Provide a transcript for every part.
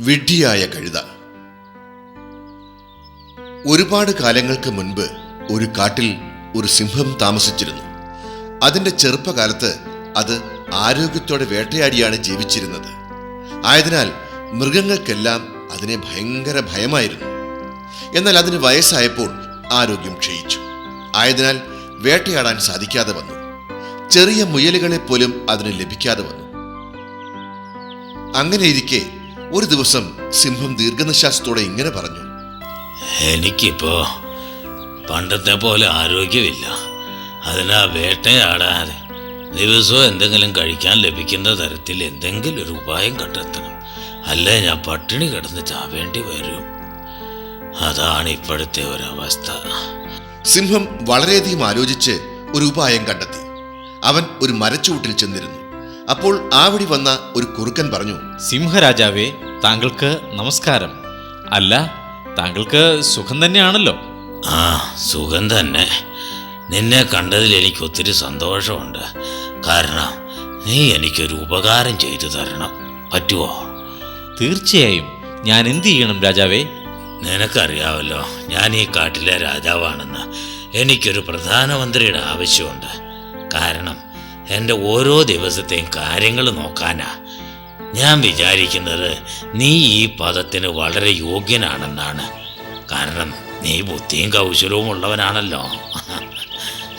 വിഡ്ഢിയായ കഴുത. ഒരുപാട് കാലങ്ങൾക്ക് മുൻപ് ഒരു കാട്ടിൽ ഒരു സിംഹം താമസിച്ചിരുന്നു. അതിന്റെ ചെറുപ്പകാലത്ത് അത് ആരോഗ്യത്തോടെ വേട്ടയാടിയാണ് ജീവിച്ചിരുന്നത്. ആയതിനാൽ മൃഗങ്ങൾക്കെല്ലാം അതിനെ ഭയങ്കര ഭയമായിരുന്നു. എന്നാൽ അതിന് വയസ്സായപ്പോൾ ആരോഗ്യം ക്ഷയിച്ചു. ആയതിനാൽ വേട്ടയാടാൻ സാധിക്കാതെ വന്നു. ചെറിയ മുയലുകളെ പോലും അതിന് ലഭിക്കാതെ വന്നു. അങ്ങനെയിരിക്കെ ഒരു ദിവസം സിംഹം ദീർഘനിശ്വാസത്തോടെ ഇങ്ങനെ പറഞ്ഞു. എനിക്കിപ്പോ പണ്ടത്തെ പോലെ ആരോഗ്യമില്ല. അതിനാ വേട്ടയാടാൻ ദിവസവും എന്തെങ്കിലും കഴിക്കാൻ ലഭിക്കുന്ന തരത്തിൽ എന്തെങ്കിലും ഒരു ഉപായം കണ്ടെത്തണം. അല്ലേ ഞാൻ പട്ടിണി കിടന്ന് ചാവേണ്ടി വരും? അതാണ് ഇപ്പോഴത്തെ ഒരവസ്ഥ. സിംഹം വളരെയധികം ആലോചിച്ച് ഒരു ഉപായം കണ്ടെത്തി. അവൻ ഒരു മരച്ചുവട്ടിൽ ചെന്നിരുന്നു. അപ്പോൾ ആ വഴി വന്ന ഒരു കുറുക്കൻ പറഞ്ഞു സിംഹരാജാവേ താങ്കൾക്ക് നമസ്കാരം. അല്ല താങ്കൾക്ക് സുഖം തന്നെയാണല്ലോ. ആ സുഖം തന്നെ. നിന്നെ കണ്ടതിൽ എനിക്ക് ഒത്തിരി സന്തോഷമുണ്ട്. കാരണം നീ എനിക്കൊരു ഉപകാരം ചെയ്തു തരണം. പറ്റുമോ തീർച്ചയായും. ഞാൻ എന്ത് ചെയ്യണം രാജാവേ? നിനക്കറിയാവല്ലോ ഞാൻ ഈ കാട്ടിലെ രാജാവാണെന്ന് എനിക്കൊരു പ്രധാനമന്ത്രിയുടെ ആവശ്യമുണ്ട്. കാരണം എന്റെ ഓരോ ദിവസത്തെയും കാര്യങ്ങൾ നോക്കാനാ. ഞാൻ വിചാരിക്കുന്നത് നീ ഈ പദത്തിന് വളരെ യോഗ്യനാണെന്നാണ്. കാരണം നീ ബുദ്ധിയും കൗശലവും ഉള്ളവനാണല്ലോ.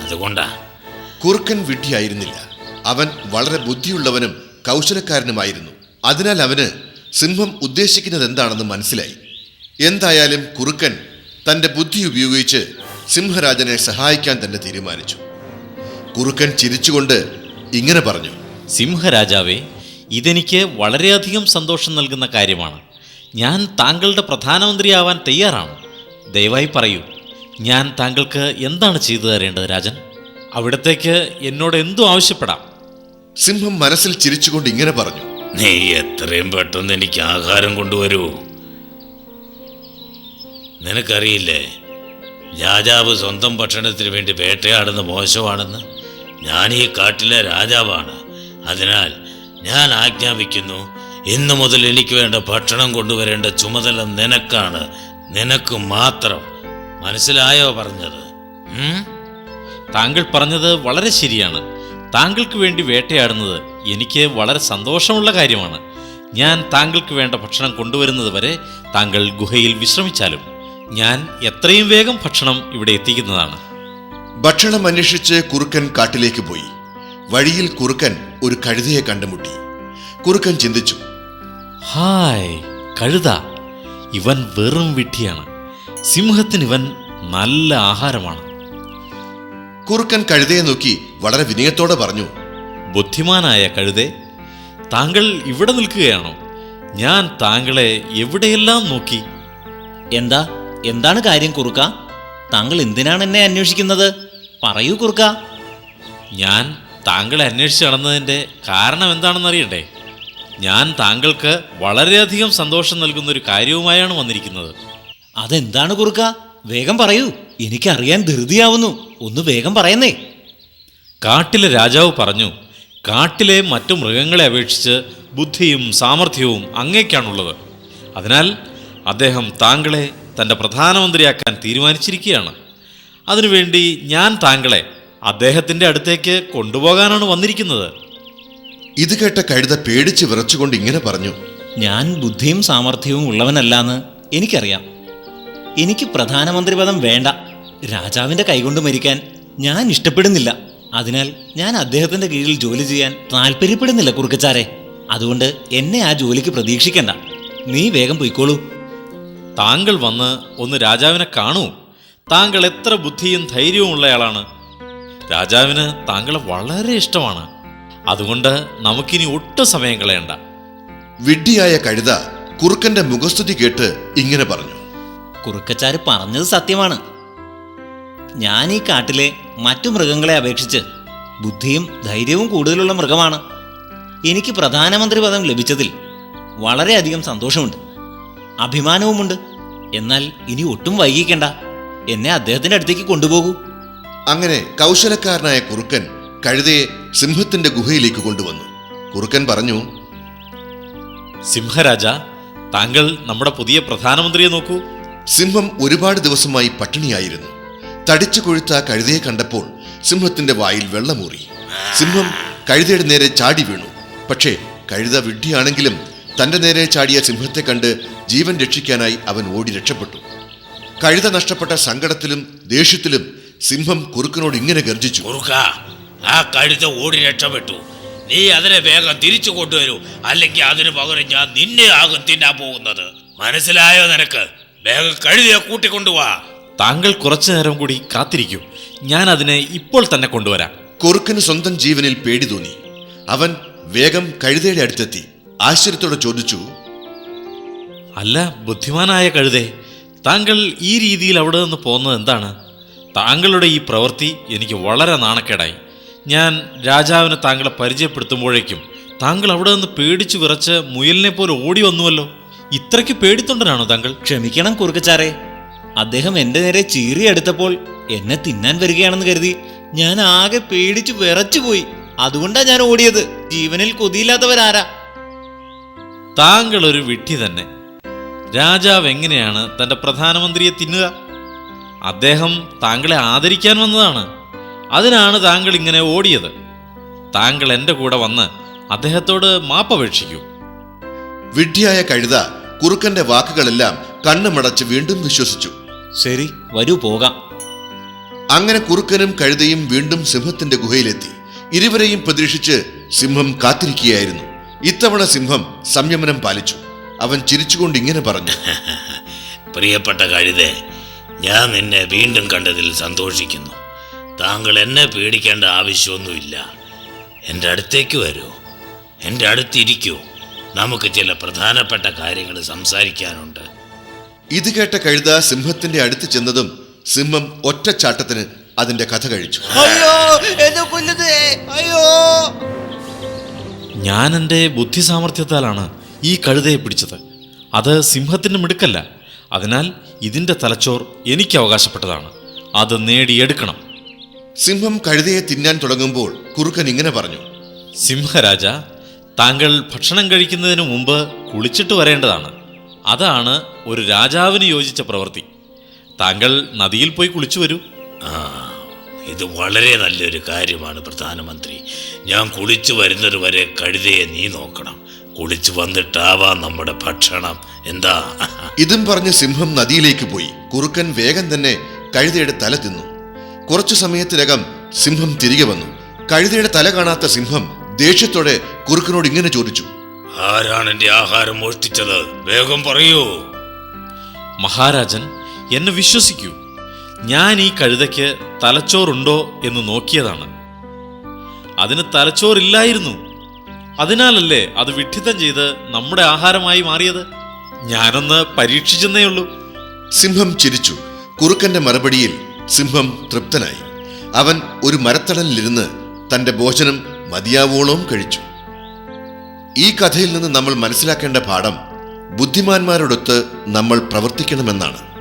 അതുകൊണ്ടാ. കുറുക്കൻ വിഡ്ഢിയായിരുന്നില്ല. അവൻ വളരെ ബുദ്ധിയുള്ളവനും കൗശലക്കാരനുമായിരുന്നു. അതിനാൽ അവന് സിംഹം ഉദ്ദേശിക്കുന്നത് എന്താണെന്ന് മനസ്സിലായി. എന്തായാലും കുറുക്കൻ തന്റെ ബുദ്ധി ഉപയോഗിച്ച് സിംഹരാജനെ സഹായിക്കാൻ തന്നെ തീരുമാനിച്ചു. കുറുക്കൻ ചിരിച്ചുകൊണ്ട് ഇങ്ങനെ പറഞ്ഞു സിംഹരാജാവേ ഇതെനിക്ക് വളരെയധികം സന്തോഷം നൽകുന്ന കാര്യമാണ്. ഞാൻ താങ്കളുടെ പ്രധാനമന്ത്രിയാവാൻ തയ്യാറാണ്. ദയവായി പറയൂ ഞാൻ താങ്കൾക്ക് എന്താണ് ചെയ്തു തരേണ്ടത് രാജൻ? അവിടത്തേക്ക് എന്നോട് എന്തു ആവശ്യപ്പെടാം? സിംഹം മനസ്സിൽ ചിരിച്ചുകൊണ്ട് ഇങ്ങനെ പറഞ്ഞു നീ എത്രയും പെട്ടെന്ന് എനിക്ക് ആഹാരം കൊണ്ടുവരൂ. നിനക്കറിയില്ലേ രാജാവ് സ്വന്തം ഭക്ഷണത്തിന് വേണ്ടി വേട്ടയാടുന്ന മോശമാണെന്ന്? ഞാൻ ഈ കാട്ടിലെ രാജാവാണ്. അതിനാൽ ഞാൻ ആജ്ഞാപിക്കുന്നു ഇന്നു മുതൽ എനിക്ക് വേണ്ട ഭക്ഷണം കൊണ്ടുവരേണ്ട ചുമതല നിനക്കാണ്. നിനക്ക് മാത്രം. മനസ്സിലായോ പറഞ്ഞത്? താങ്കൾ പറഞ്ഞത് വളരെ ശരിയാണ്. താങ്കൾക്ക് വേണ്ടി വേട്ടയാടുന്നത് എനിക്ക് വളരെ സന്തോഷമുള്ള കാര്യമാണ്. ഞാൻ താങ്കൾക്ക് വേണ്ട ഭക്ഷണം കൊണ്ടുവരുന്നത് വരെ താങ്കൾ ഗുഹയിൽ വിശ്രമിച്ചാലും ഞാൻ എത്രയും വേഗം ഭക്ഷണം ഇവിടെ എത്തിക്കുന്നതാണ്. ഭക്ഷണം അന്വേഷിച്ച് കുറുക്കൻ കാട്ടിലേക്ക് പോയി. വഴിയിൽ കുറുക്കൻ ഒരു കഴുതയെ കണ്ടുമുട്ടി. കുറുക്കൻ ചിന്തിച്ചു ഹായ് കഴുത. ഇവൻ വെറും വിട്ടിയാണ് സിംഹത്തിന് ഇവൻ നല്ല ആഹാരമാണ്. കുറുക്കൻ കഴുതയെ നോക്കി വളരെ വിനയത്തോടെ പറഞ്ഞു ബുദ്ധിമാനായ കഴുതേ താങ്കൾ ഇവിടെ നിൽക്കുകയാണോ? ഞാൻ താങ്കളെ എവിടെയെല്ലാം നോക്കി? എന്താ? എന്താണ് കാര്യം കുറുക്ക? താങ്കൾ എന്തിനാണ് എന്നെ അന്വേഷിക്കുന്നത്? പറയൂ കുറുക്ക. ഞാൻ താങ്കളെ അന്വേഷിച്ച് നടന്നതിന്റെ കാരണം എന്താണെന്ന് അറിയണ്ടേ ഞാൻ താങ്കൾക്ക് വളരെയധികം സന്തോഷം നൽകുന്ന ഒരു കാര്യവുമായാണ് വന്നിരിക്കുന്നത്. അതെന്താണ് കുറുക്ക? വേഗം പറയൂ. എനിക്കറിയാൻ ധൃതിയാവുന്നു. ഒന്ന് വേഗം പറയുന്നേ. കാട്ടിലെ രാജാവ് പറഞ്ഞു കാട്ടിലെ മറ്റു മൃഗങ്ങളെ അപേക്ഷിച്ച് ബുദ്ധിയും സാമർഥ്യവും അങ്ങേക്കാണുള്ളത്. അതിനാൽ അദ്ദേഹം താങ്കളെ തന്റെ പ്രധാനമന്ത്രിയാക്കാൻ തീരുമാനിച്ചിരിക്കുകയാണ്. അതിനുവേണ്ടി ഞാൻ താങ്കളെ അദ്ദേഹത്തിന്റെ അടുത്തേക്ക് കൊണ്ടുപോകാനാണ് വന്നിരിക്കുന്നത്. ഇത് കേട്ട കഴുത പേടിച്ച് വിറച്ചുകൊണ്ട് ഇങ്ങനെ പറഞ്ഞു. ഞാൻ ബുദ്ധിയും സാമർഥ്യവും ഉള്ളവനല്ലാന്ന് എനിക്കറിയാം. എനിക്ക് പ്രധാനമന്ത്രി പദം വേണ്ട. രാജാവിന്റെ കൈകൊണ്ട് മരിക്കാൻ ഞാൻ ഇഷ്ടപ്പെടുന്നില്ല. അതിനാൽ ഞാൻ അദ്ദേഹത്തിന്റെ കീഴിൽ ജോലി ചെയ്യാൻ താല്പര്യപ്പെടുന്നില്ല കുറുക്കച്ചാരെ. അതുകൊണ്ട് എന്നെ ആ ജോലിക്ക് പ്രതീക്ഷിക്കണ്ട. നീ വേഗം പൊയ്ക്കോളൂ. താങ്കൾ വന്ന് ഒന്ന് രാജാവിനെ കാണൂ. താങ്കൾ എത്ര ബുദ്ധിയും ധൈര്യവും ഉള്ളയാളാണ്. രാജാവിന് താങ്കളെ വളരെ ഇഷ്ടമാണ്. അതുകൊണ്ട് നമുക്കിനി ഒട്ടും സമയം കളയണ്ട. വിഡ്ഢിയായ കഴുത കുറുക്കന്റെ മുഖസ്തുതി കേട്ട് ഇങ്ങനെ പറഞ്ഞു. കുറുക്കച്ചാര് പറഞ്ഞത് സത്യമാണ്. ഞാൻ ഈ കാട്ടിലെ മറ്റു മൃഗങ്ങളെ അപേക്ഷിച്ച് ബുദ്ധിയും ധൈര്യവും കൂടുതലുള്ള മൃഗമാണ്. എനിക്ക് പ്രധാനമന്ത്രി പദം ലഭിച്ചതിൽ വളരെയധികം സന്തോഷമുണ്ട്. അഭിമാനവുമുണ്ട്. എന്നാൽ ഇനി ഒട്ടും വൈകിക്കണ്ട. എന്നെ അദ്ദേഹത്തിന്റെ അടുത്തേക്ക് കൊണ്ടുപോകൂ. അങ്ങനെ കൗശലക്കാരനായ കുറുക്കൻ കഴുതയെ സിംഹത്തിന്റെ ഗുഹയിലേക്ക് കൊണ്ടുവന്നു. കുറുക്കൻ പറഞ്ഞു സിംഹരാജ താങ്കൾ നമ്മുടെ പുതിയ പ്രധാനമന്ത്രിയെ നോക്കൂ. സിംഹം ഒരുപാട് ദിവസമായി പട്ടിണിയായിരുന്നു. തടിച്ചു കൊഴുത്ത കഴുതയെ കണ്ടപ്പോൾ സിംഹത്തിന്റെ വായിൽ വെള്ളമൂറി. സിംഹം കഴുതയുടെ നേരെ ചാടി വീണു. പക്ഷേ കഴുത വിഡ്ഢിയാണെങ്കിലും തന്റെ നേരെ ചാടിയ സിംഹത്തെ കണ്ട് ജീവൻ രക്ഷിക്കാനായി അവൻ ഓടി രക്ഷപ്പെട്ടു. കഴുത നഷ്ടപ്പെട്ട സങ്കടത്തിലും ദേഷ്യത്തിലും സിംഹം കുറുക്കനോട് ഇങ്ങനെ ഗർജിച്ചു. കുറുക്ക ആ കഴുത ഓടി രക്ഷപ്പെട്ടു. നീ അതിനെ വേഗം തിരിച്ചു കൊണ്ടുവരൂ. അല്ലെങ്കിൽ അതിനു പകരം ഞാൻ നിന്നെ ആകും തിന്നാൻ പോകുന്നത്. മനസ്സിലായോ നിനക്ക്? വേഗം കഴുതിയെ കൂട്ടിക്കൊണ്ടുവാ താങ്കൾ കുറച്ചു നേരം കൂടി കാത്തിരിക്കും. ഞാൻ അതിനെ ഇപ്പോൾ തന്നെ കൊണ്ടുവരാം. കുറുക്കന് സ്വന്തം ജീവനിൽ പേടി തോന്നി. അവൻ വേഗം കഴുതയുടെ അടുത്തെത്തി. ആശ്ചര്യത്തോടെ ചോദിച്ചു അല്ല ബുദ്ധിമാനായ കഴുതേ താങ്കൾ ഈ രീതിയിൽ അവിടെ നിന്ന് പോകുന്നത് എന്താണ്? താങ്കളുടെ ഈ പ്രവൃത്തി എനിക്ക് വളരെ നാണക്കേടായി. ഞാൻ രാജാവിനെ താങ്കളെ പരിചയപ്പെടുത്തുമ്പോഴേക്കും താങ്കൾ അവിടെ നിന്ന് പേടിച്ചു വിറച്ച് മുയലിനെ പോലെ ഓടി വന്നുവല്ലോ. ഇത്രയ്ക്ക് പേടിത്തൊണ്ടനാണോ താങ്കൾ? ക്ഷമിക്കണം കുറുക്കച്ചാറേ. അദ്ദേഹം എന്റെ നേരെ ചീറിയെടുത്തപ്പോൾ എന്നെ തിന്നാൻ വരികയാണെന്ന് കരുതി ഞാൻ ആകെ പേടിച്ചു വിറച്ചുപോയി അതുകൊണ്ടാണ് ഞാൻ ഓടിയത്. ജീവനിൽ കൊതിയില്ലാത്തവരാരാ? താങ്കൾ ഒരു വിട്ടി തന്നെ. രാജാവ് എങ്ങനെയാണ് തന്റെ പ്രധാനമന്ത്രിയെ തിന്നുക? അദ്ദേഹം താങ്കളെ ആദരിക്കാൻ വന്നതാണ്. അതിനാണ് താങ്കൾ ഇങ്ങനെ ഓടിയത്. താങ്കൾ എന്റെ കൂടെ വന്ന് അദ്ദേഹത്തോട് മാപ്പപേക്ഷിക്കൂ. വിഡ്ഢിയായ കഴുത കുറുക്കന്റെ വാക്കുകളെല്ലാം കണ്ണുമടച്ച് വീണ്ടും വിശ്വസിച്ചു. ശരി വരൂ പോകാം. അങ്ങനെ കുറുക്കനും കഴുതയും വീണ്ടും സിംഹത്തിന്റെ ഗുഹയിലെത്തി. ഇരുവരെയും പ്രതീക്ഷിച്ച് സിംഹം കാത്തിരിക്കുകയായിരുന്നു. ഇത്തവണ സിംഹം സംയമനം പാലിച്ചു. അവൻ ചിരിച്ചുകൊണ്ട് ഇങ്ങനെ പറഞ്ഞു പ്രിയപ്പെട്ട കഴുതേ ഞാൻ നിന്നെ വീണ്ടും കണ്ടതിൽ സന്തോഷിക്കുന്നു. താങ്കൾ എന്നെ പേടിക്കേണ്ട ആവശ്യമൊന്നുമില്ല. എന്റെ അടുത്തേക്ക് വരൂ. എന്റെ അടുത്തിരിക്കൂ. നമുക്ക് ചില പ്രധാനപ്പെട്ട കാര്യങ്ങൾ സംസാരിക്കാനുണ്ട്. ഇത് കേട്ട കഴുത സിംഹത്തിന്റെ അടുത്ത് ചെന്നതും സിംഹം ഒറ്റച്ചാട്ടത്തിന് അതിന്റെ കഥ കഴിച്ചു. അയ്യോ ഞാൻ എന്റെ ബുദ്ധി സാമർഥ്യത്താലാണ് ഈ കഴുതയെ പിടിച്ചത്. അത് സിംഹത്തിന്റെ മിടുക്കല്ല. അതിനാൽ ഇതിന്റെ തലച്ചോർ എനിക്ക് അവകാശപ്പെട്ടതാണ്. അത് നേടിയെടുക്കണം. സിംഹം കഴുതയെ തിന്നാൻ തുടങ്ങുമ്പോൾ കുറുക്കൻ ഇങ്ങനെ പറഞ്ഞു. സിംഹരാജ താങ്കൾ ഭക്ഷണം കഴിക്കുന്നതിന് മുമ്പ് കുളിച്ചിട്ട് വരേണ്ടതാണ്. അതാണ് ഒരു രാജാവിന് യോജിച്ച പ്രവൃത്തി. താങ്കൾ നദിയിൽ പോയി കുളിച്ചു വരൂ. ആ ഇത് വളരെ നല്ലൊരു കാര്യമാണ് പ്രധാനമന്ത്രി. ഞാൻ കുളിച്ചു വരുന്നത് വരെ കഴുതയെ നീ നോക്കണം. കുളിച്ചു വന്നിട്ടാവാം നമ്മുടെ ഭക്ഷണം. എന്താ? ഇതും പറഞ്ഞ് സിംഹം നദിയിലേക്ക് പോയി. കുറുക്കൻ വേഗം തന്നെ കഴുതയുടെ തല തിന്നു. കുറച്ചു സമയത്തിനകം സിംഹം തിരികെ വന്നു. കഴുതയുടെ തല കാണാത്ത സിംഹം ദേഷ്യത്തോടെ കുറുക്കനോട് ഇങ്ങനെ ചോദിച്ചു. ആരാണ് എന്റെ ആഹാരം മോഷ്ടിച്ചത്? വേഗം പറയൂ. മഹാരാജൻ എന്നെ വിശ്വസിക്കൂ. ഞാൻ ഈ കഴുതയ്ക്ക് തലച്ചോറുണ്ടോ എന്ന് നോക്കിയതാണ്. അതിന് തലച്ചോറില്ലായിരുന്നു. അതിനാലല്ലേ അത് വിഡ്ഢിത്തം ചെയ്ത് നമ്മുടെ ആഹാരമായി മാറിയത്? ഞാനൊന്ന് പരീക്ഷിച്ചെന്നേ ഉള്ളൂ. സിംഹം ചിരിച്ചു. കുറുക്കന്റെ മറുപടിയിൽ സിംഹം തൃപ്തനായി. അവൻ ഒരു മരത്തണലിലിരുന്ന് തന്റെ ഭോജനം മതിയാവോളവും കഴിച്ചു. ഈ കഥയിൽ നിന്ന് നമ്മൾ മനസ്സിലാക്കേണ്ട പാഠം ബുദ്ധിമാന്മാരോടൊത്ത് നമ്മൾ പ്രവർത്തിക്കണമെന്നാണ്.